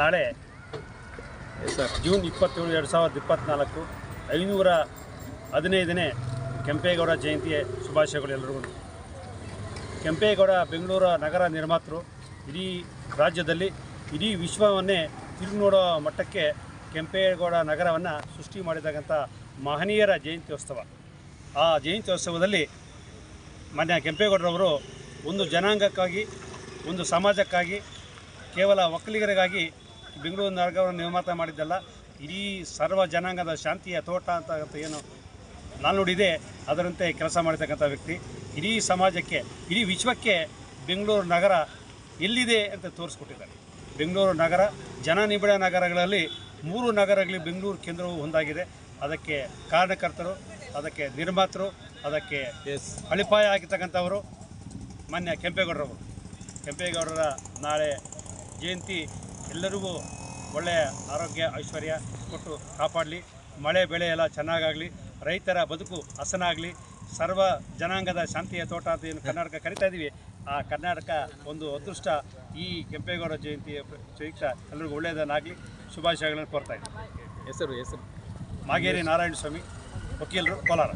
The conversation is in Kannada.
ನಾಳೆ ಸರ್ ಜೂನ್ ಇಪ್ಪತ್ತೇಳು, ಎರಡು ಸಾವಿರದ ಇಪ್ಪತ್ತ್ನಾಲ್ಕು ಐನೂರ ಹದಿನೈದನೇ ಕೆಂಪೇಗೌಡ ಜಯಂತಿಯ ಶುಭಾಶಯಗಳು ಎಲ್ಲರಿಗೂ ಕೆಂಪೇಗೌಡ ಬೆಂಗಳೂರು ನಗರ ನಿರ್ಮಾತೃ, ಇಡೀ ರಾಜ್ಯದಲ್ಲಿ, ಇಡೀ ವಿಶ್ವವನ್ನೇ ತಿರುಗಿ ನೋಡೋ ಮಟ್ಟಕ್ಕೆ ಕೆಂಪೇಗೌಡ ನಗರವನ್ನು ಸೃಷ್ಟಿ ಮಾಡಿದಾಗಂಥ ಮಹನೀಯರ ಜಯಂತ್ಯೋತ್ಸವ. ಆ ಜಯಂತ್ಯೋತ್ಸವದಲ್ಲಿ ಮಾನ್ಯ ಕೆಂಪೇಗೌಡರವರು ಒಂದು ಜನಾಂಗಕ್ಕಾಗಿ, ಒಂದು ಸಮಾಜಕ್ಕಾಗಿ, ಕೇವಲ ಒಕ್ಕಲಿಗರಿಗಾಗಿ ಬೆಂಗಳೂರು ನಗರವನ್ನು ನಿರ್ಮಾತ ಮಾಡಿದ್ದಲ್ಲ ಇಡೀ ಸರ್ವ ಜನಾಂಗದ ಶಾಂತಿಯ ತೋಟ ಅಂತ ಏನು ನಾನುಡಿದೆ ಅದರಂತೆ ಕೆಲಸ ಮಾಡಿರ್ತಕ್ಕಂಥ ವ್ಯಕ್ತಿ. ಇಡೀ ಸಮಾಜಕ್ಕೆ ಇಡೀ ವಿಶ್ವಕ್ಕೆ ಬೆಂಗಳೂರು ನಗರ ಎಲ್ಲಿದೆ ಅಂತ ತೋರಿಸ್ಕೊಟ್ಟಿದ್ದಾರೆ. ಬೆಂಗಳೂರು ನಗರ ಜನನಿಬಿಡ ನಗರಗಳಲ್ಲಿ ಮೂರು ನಗರಗಳಲ್ಲಿ ಬೆಂಗಳೂರು ಕೇಂದ್ರವು ಒಂದಾಗಿದೆ. ಅದಕ್ಕೆ ಕಾರಣಕರ್ತರು ಅದಕ್ಕೆ ನಿರ್ಮಾತರು ಅದಕ್ಕೆ ಅಳಿಪಾಯ ಆಗಿರ್ತಕ್ಕಂಥವರು ಮಾನ್ಯ ಕೆಂಪೇಗೌಡರವರು. ಕೆಂಪೇಗೌಡರ ನಾಳೆ ಜಯಂತಿ ಎಲ್ಲರಿಗೂ ಒಳ್ಳೆಯ ಆರೋಗ್ಯ ಐಶ್ವರ್ಯ ಕೊಟ್ಟು ಕಾಪಾಡಲಿ. ಮಳೆ ಬೆಳೆ ಎಲ್ಲ ಚೆನ್ನಾಗಾಗಲಿ. ರೈತರ ಬದುಕು ಹಸನಾಗಲಿ. ಸರ್ವ ಜನಾಂಗದ ಶಾಂತಿಯ ತೋಟ ಅಂತ ಏನು ಕರ್ನಾಟಕ ಕರಿತಾ ಇದ್ದೀವಿ ಆ ಕರ್ನಾಟಕ ಒಂದು ಅದೃಷ್ಟ ಈ ಕೆಂಪೇಗೌಡ ಜಯಂತಿಯ ಪ್ರಯುಕ್ತ ಎಲ್ಲರಿಗೂ ಒಳ್ಳೆಯದನ್ನಾಗಲಿ ಶುಭಾಶಯಗಳನ್ನು ಕೋರ್ತಾ ಇದ್ದೀನಿ. ಹೆಸರು ಹೆಸರು. ಮಾಗೇರಿ ನಾರಾಯಣ ಸ್ವಾಮಿ ವಕೀಲರು ಕೋಲಾರ.